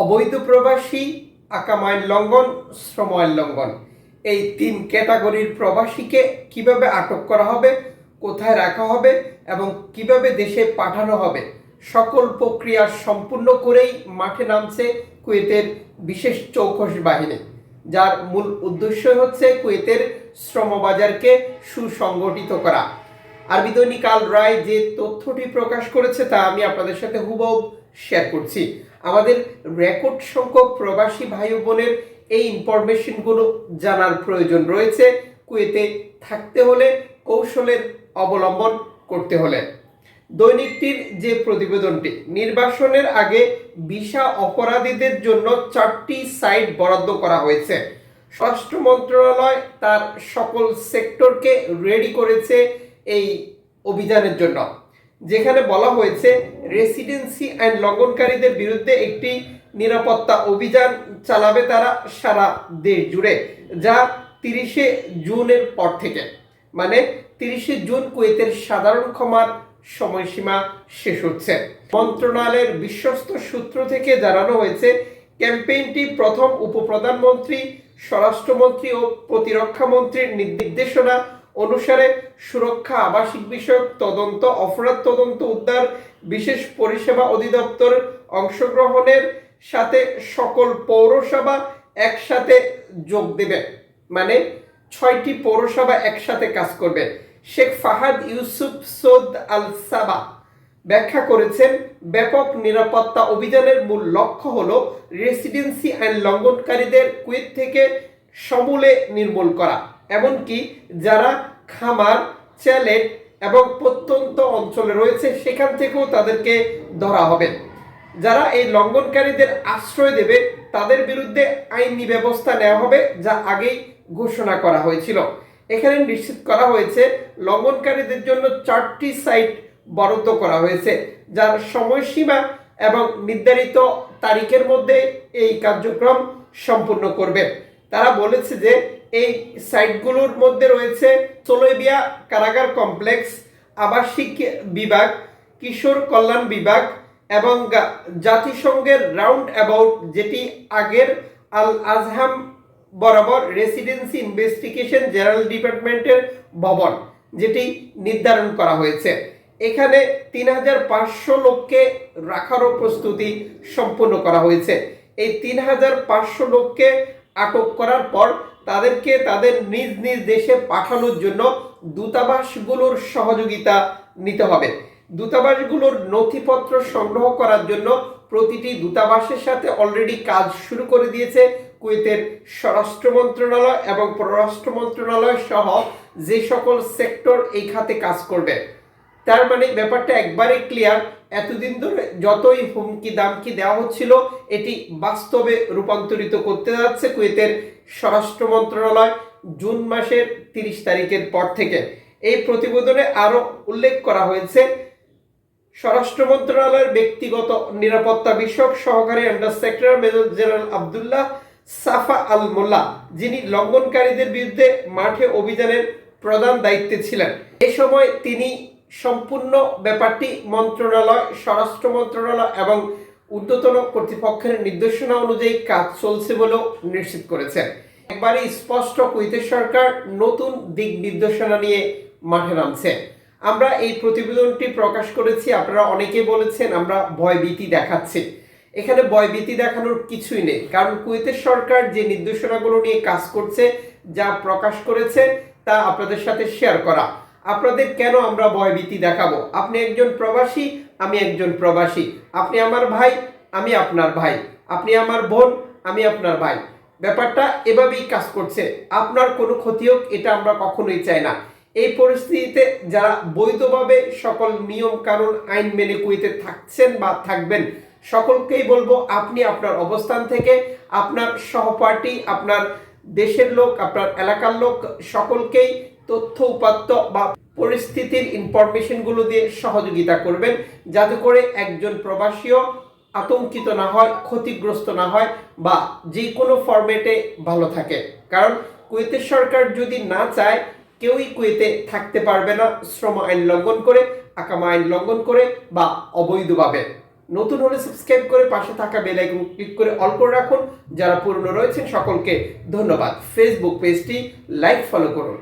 অবৈধ প্রবাসী আকাম আইন লঙ্ঘন, শ্রম আইন লঙ্ঘন। এই তিন ক্যাটাগরির প্রবাসীকে কীভাবে আটক করা হবে, কোথায় রাখা হবে এবং কীভাবে দেশে পাঠানো হবে, সকল প্রক্রিয়া সম্পূর্ণ করেই মাঠে নামছে কুয়েতের বিশেষ চৌকস বাহিনী, যার মূল উদ্দেশ্য হচ্ছে কুয়েতের শ্রমবাজারকে সুসংগঠিত করা। আরবি দৈনিক আল রায় যে তথ্যটি প্রকাশ করেছে তা আমি আপনাদের সাথে হুবহু শেয়ার করছি। আমাদের রেকর্ড সংখ্যক প্রবাসী ভাই বোনের এই ইনফরমেশনগুলো জানার প্রয়োজন রয়েছে। কুয়েতে থাকতে হলে, কৌশলের অবলম্বন করতে হলে। দৈনিকটির যে প্রতিবেদনটি, নির্বাসনের আগে ভিসা অপরাধীদের জন্য চারটি সাইট বরাদ্দ করা হয়েছে। স্বরাষ্ট্র মন্ত্রণালয় তার সকল সেক্টরকে রেডি করেছে। এই অভিযানের জন্য। যেখানে বলা হয়েছে রেসিডেন্সি অ্যান্ড লঙ্ঘনকারীদের বিরুদ্ধে একটি নিরাপত্তা অভিযান চালাবে তারা সারা দেশ জুড়ে, যা তিরিশে জুনের পর থেকে। মানে তিরিশে জুন কুয়েতের সাধারণ ক্ষমার সময়সীমা শেষ হচ্ছে। মন্ত্রণালয়ের বিশ্বস্ত সূত্র থেকে জানানো হয়েছে, ক্যাম্পেইনটি প্রথম উপপ্রধানমন্ত্রী, স্বরাষ্ট্রমন্ত্রী ও প্রতিরক্ষা মন্ত্রীর নির্দেশনা অনুসারে সুরক্ষা, আবাসিক বিষয়ক তদন্ত, অপরাধ তদন্ত, উদ্ধার, বিশেষ পরিষেবা অধিদপ্তর অংশগ্রহণের সাথে সকল পৌরসভা একসাথে যোগ দেবে। মানে ছয়টি পৌরসভা একসাথে কাজ করবে। শেখ ফাহাদ ইউসুফ সৌদ আল সাবা ব্যাখ্যা করেছেন, ব্যাপক নিরাপত্তা অভিযানের মূল লক্ষ্য হল রেসিডেন্সি আইন লঙ্ঘনকারীদের কুয়েত থেকে সমূলে নির্মূল করা। এমনকি যারা খামার, চ্যালেট এবং প্রত্যন্ত অঞ্চলে রয়েছে, সেখান থেকেও তাদেরকে ধরা হবে। যারা এই লঙ্ঘনকারীদের আশ্রয় দেবে, তাদের বিরুদ্ধে আইনি ব্যবস্থা নেওয়া হবে, যা আগেই ঘোষণা করা হয়েছিল। এখানে নিশ্চিত করা হয়েছে, লঙ্ঘনকারীদের জন্য চারটি সাইট বরাদ্দ করা হয়েছে, যার সময়সীমা এবং নির্ধারিত তারিখের মধ্যে এই কার্যক্রম সম্পূর্ণ করবে। তারা বলেছে যে এই সাইটগুলোর মধ্যে রয়েছে সোলেবিয়া কারাগার কমপ্লেক্স, আবাসিক বিভাগ, কিশোর কল্যাণ বিভাগ এবং জাতিসংঘের রাউন্ড অ্যাবাউট যেটি আগের আল আজহাম বরাবর রেসিডেন্সি ইনভেস্টিগেশন জেনারেল ডিপার্টমেন্টের ভবন যেটি নির্ধারণ করা হয়েছে। এখানে তিন হাজার পাঁচশো লোককে রাখারও প্রস্তুতি সম্পূর্ণ করা হয়েছে। এই তিন হাজার পাঁচশো লোককে আটক করার পর তাদেরকে তাদের নিজ নিজ দেশে পাঠানোর জন্য দূতাবাসগুলোর সহযোগিতা নিতে হবে। দূতাবাসগুলোর নথিপত্র সংগ্রহ করার জন্য প্রতিটি দূতাবাসের সাথে অলরেডি কাজ শুরু করে দিয়েছে কুয়েতের স্বরাষ্ট্র মন্ত্রণালয় এবং পররাষ্ট্র মন্ত্রণালয় সহ যে সকল সেক্টর এই খাতে কাজ করবে। তার মানে ব্যাপারটা একবারে ক্লিয়ার এতদিন ধরে যতই হুমকি দামকি দেওয়া হচ্ছিল, এটি বাস্তবে রূপান্তরিত করতে যাচ্ছে কুয়েতের স্বরাষ্ট্র মন্ত্রণালয় জুন মাসের তিরিশ তারিখের পর থেকে। এই প্রতিবেদনে আরও উল্লেখ করা হয়েছে, স্বরাষ্ট্র মন্ত্রণালয়ের ব্যক্তিগত নিরাপত্তা বিষয়ক সহকারী under secretary major general Abdullah Safa Al Mulla যিনি লঙ্ঘনকারীদের বিরুদ্ধে মাঠে অভিযানের প্রধান দায়িত্বে ছিলেন। এ সময় তিনি সম্পূর্ণ ব্যাপারটি মন্ত্রণালয়, স্বরাষ্ট্র মন্ত্রণালয় এবং ঊর্ধ্বতন কর্তৃপক্ষের নির্দেশনা অনুযায়ী কাজ চলছে বলেও নিশ্চিত করেছেন। একবারে স্পষ্ট কুইতের সরকার নতুন দিক নির্দেশনা নিয়ে মাঠে নামছে। আমরা এই প্রতিবেদনটি প্রকাশ করেছি, আপনারা অনেকে বলেছেন আমরা ভয়ভীতি দেখাচ্ছি। এখানে ভয়ভীতি দেখানোর কিছুই নেই, কারণ কুয়েতের সরকার যে নির্দেশনাগুলো নিয়ে কাজ করছে, যা প্রকাশ করেছে, তা আপনাদের সাথে শেয়ার করা। আপনাদের কেন আমরা ভয়ভীতি দেখাবো? আপনি একজন প্রবাসী, আমি একজন প্রবাসী। আপনি আমার ভাই, আমি আপনার ভাই। আপনি আমার বোন, আমি আপনার ভাই। ব্যাপারটা এভাবেই কাজ করছে। আপনার কোনো ক্ষতি হোক, এটা আমরা কখনোই চাই না। এই পরিস্থিতিতে যারা বৈধভাবে সকল নিয়ম কানুন, আইন মেনে কুইতে থাকছেন বা থাকবেন, সকলকেই বলব, আপনি আপনার অবস্থান থেকে আপনার সহপাঠী, আপনার দেশের লোক, আপনার এলাকার লোক, সকলকেই তথ্য, উপাত্ত বা পরিস্থিতির ইনফরমেশনগুলো দিয়ে সহযোগিতা করবেন, যাতে করে একজন প্রবাসীও আতঙ্কিত না হয়, ক্ষতিগ্রস্ত না হয় বা যে কোনো ফরম্যাটে ভালো থাকে। কারণ কুয়েতের সরকার যদি না চায়, কেউই কুয়েতে থাকতে পারবে না, শ্রম আইন লঙ্ঘন করে, আকামা আইন লঙ্ঘন করে বা অবৈধভাবে। নতুন হলে সাবস্ক্রাইব করে পাশে থাকা বেল আইকন ক্লিক করে অল করে রাখুন। যারা পুরনো রয়েছেন, সকলকে ধন্যবাদ। ফেসবুক পেজটি লাইক ফলো করুন।